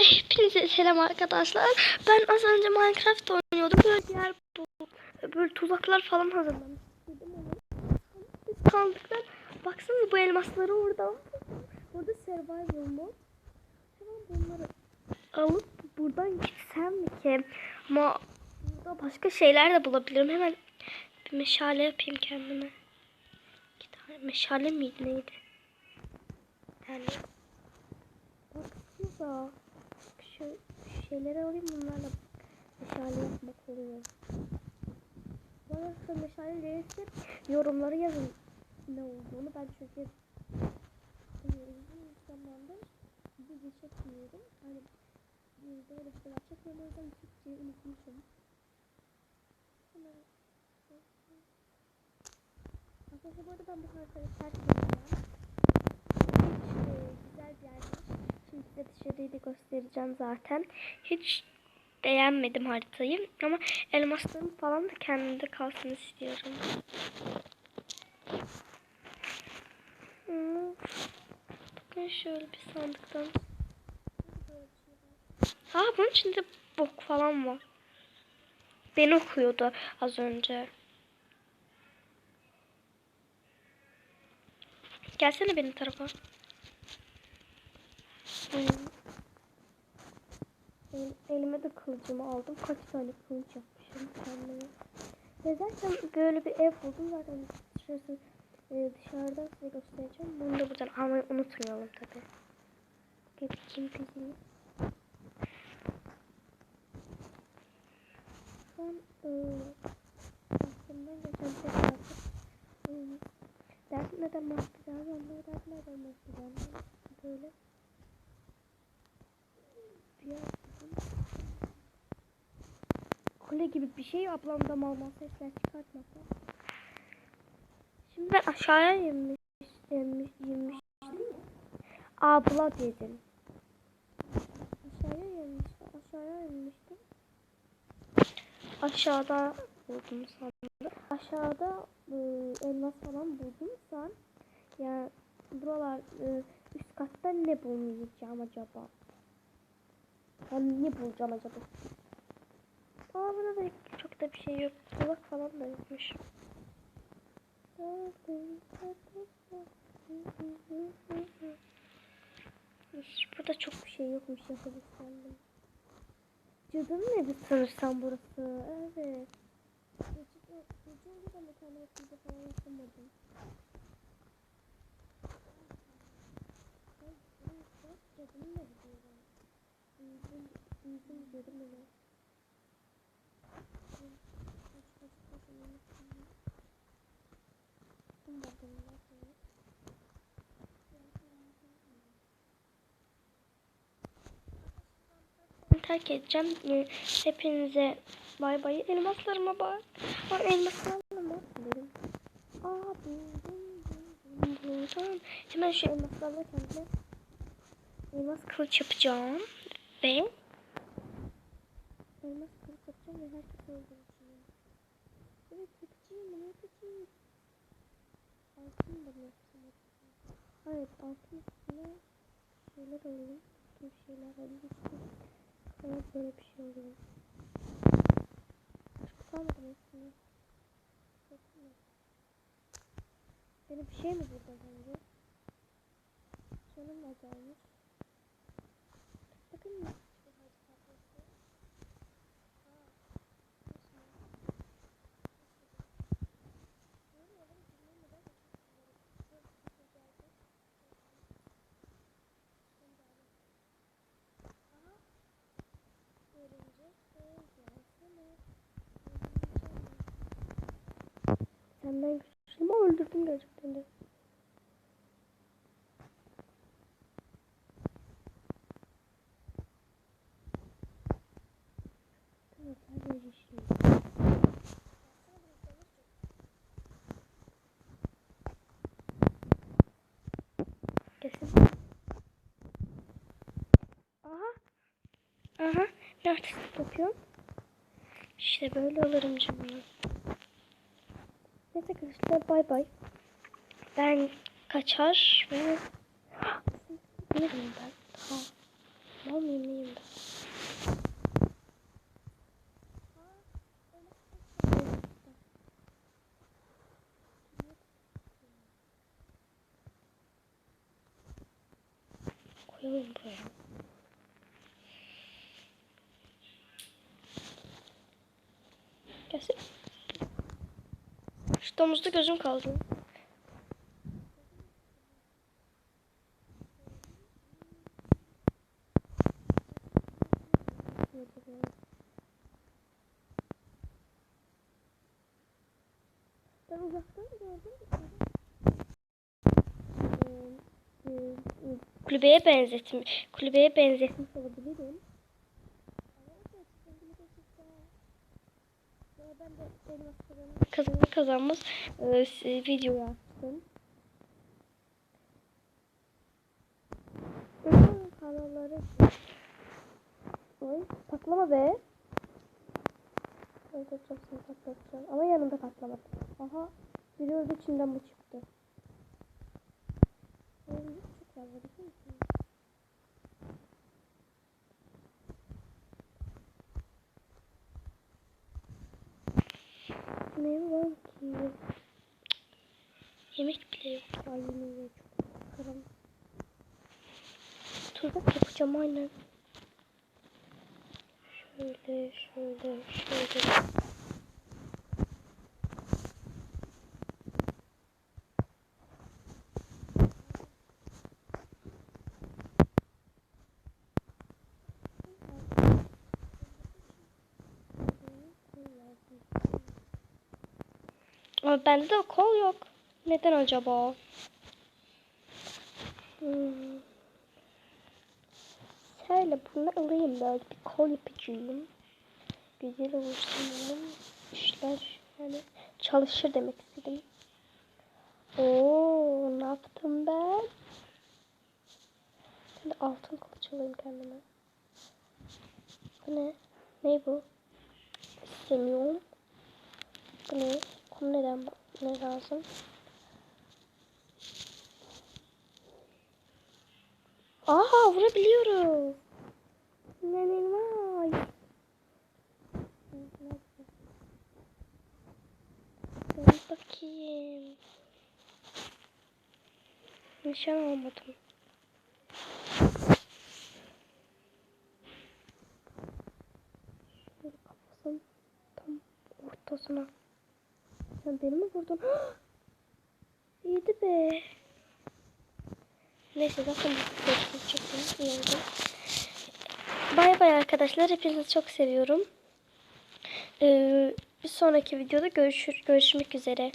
Hepinize selam arkadaşlar. Ben az önce Minecraft oynuyordum. Böyle bu. Böyle tuzaklar falan hazırlamıştım. Biz kaldıklar. Baksanıza bu elmasları orada. Burada survival mod. Hemen bunları alıp buradan gitsem mi ki? Ama burada başka şeyler de bulabilirim. Hemen bir meşale yapayım kendime. İki tane meşale miydi neydi? Yani baksanıza şu şeyleri alayım bunlarla meşale yapmak oluyor. Şu meşale gelirse yorumları yazın ne olduğunu ben çünkü uzun zamandır video çekmiyorum. Hani böyle şeyler çekmiyorum o yüzden Türkçeyi unutmuşum. Arkadaşlar bu arada ben bu haritayı terk edeceğim. Hiç e, güzel bir yermiş. Şimdi size dışarıyı da göstereceğim zaten. Hiç beğenmedim haritayı ama elmaslarım falan da kendimde kalsın istiyorum. Hmm. Bakın şöyle bir sandıktan. Aa bunun içinde bok falan var. Beni okuyordu az önce. Gelsene benim tarafa. Hmm. El- elime de kılıcımı aldım. Kaç tane kılıç yapmışım kendime. Gezerken böyle bir ev buldum zaten dışarısı e, dışarıdan size göstereceğim. Bunu da buradan almayı unutmayalım tabi. Kim bizim? Şu an e, aklımdan geçen tek artık e, dert neden mahvedeceğim dert neden mahvedeceğim böyle bir yer buldum. Kule gibi bir şey ablam da mal mal sesler çıkartmasa. Şimdi ben aşağıya yemiş, yemiş, yemiş. Abla dedim. Aşağıya yemiş, aşağıya yemiştim. Aşağıda buldum sandım. Aşağıda e, elmas falan buldum sen. Yani buralar e, üst katta ne bulmayacağım acaba? Ben ne bulacağım acaba? Aa burada da çok da bir şey yok. Kulak falan da yokmuş. Hiç burada çok bir şey yokmuş yapalım sandım. Cadının evi sanırsam burası. Evet. Gece önce de bir tane yapınca falan yapamadım. Cadının evi diyorum. Uygun dedim ona. Kaç kaç kaç unuttum. Kim bakın bakın. Terk edeceğim. Ee, Hepinize bay bay. Elmaslarıma bak. Aa, elmaslarıma. Dedim. Aa buldum buldum. Hemen şu elmaslarla kendime elmas kılıç yapacağım. Ve elmas kılıç yapacağım ve herkes öldüreceğim. Evet yapacağım bunu yapacağım. Altın da acaba? Evet altın üstüne şeyler alayım. Bir şeyler alayım. Evet böyle bir şey oluyor. Başka kalmadı mı üstüne? Yok mu? Benim bir şey mi burada bence? Canım azalmış. Bakın Senden güçlü ama öldürdüm gerçekten de. Kesin. Aha. Aha. Ne artistlik yapıyorsun? İşte böyle alırım canını. Neyse arkadaşlar bay bay. Ben kaçar ve... Yerim ben. Ha. Mal mıyım neyim ben? Koyalım buraya. Şu domuzda gözüm kaldı. Ben uzaktan gördüm. Kulübeye benzetim. Kulübeye benzetmiş olabilirim. Ben de elmaslarını kazanır kazanmaz e, video yaptım. Kanalları. Oy, patlama be. Patlatacağım seni patlatacağım. Ama yanında patlamadı. Aha. Biri öldü içinden bu çıktı. Çok fazla biliyor musun? Ne var ki? Yemek bile yok. Ay yemeği çok karam. Tuzak yapacağım aynen. Şöyle, şöyle, şöyle. Ama bende de kol yok. Neden acaba? Hmm. Bunu alayım böyle bir kol yapacağım. Güzel olsun işler yani çalışır demek istedim. Oo ne yaptım ben? Şimdi altın kılıç alayım kendime. Bu ne? Ne bu? İstemiyorum. Bu ne? Kum neden ne lazım? Aha vurabiliyorum. İnanılmaz. Bir bakayım. Nişan almadım. Sen beni mi vurdun? İyiydi be. Neyse zaten bu görüşmek çok iyi oldu. Bay bay arkadaşlar. Hepinizi çok seviyorum. Ee, bir sonraki videoda görüşür, görüşmek üzere.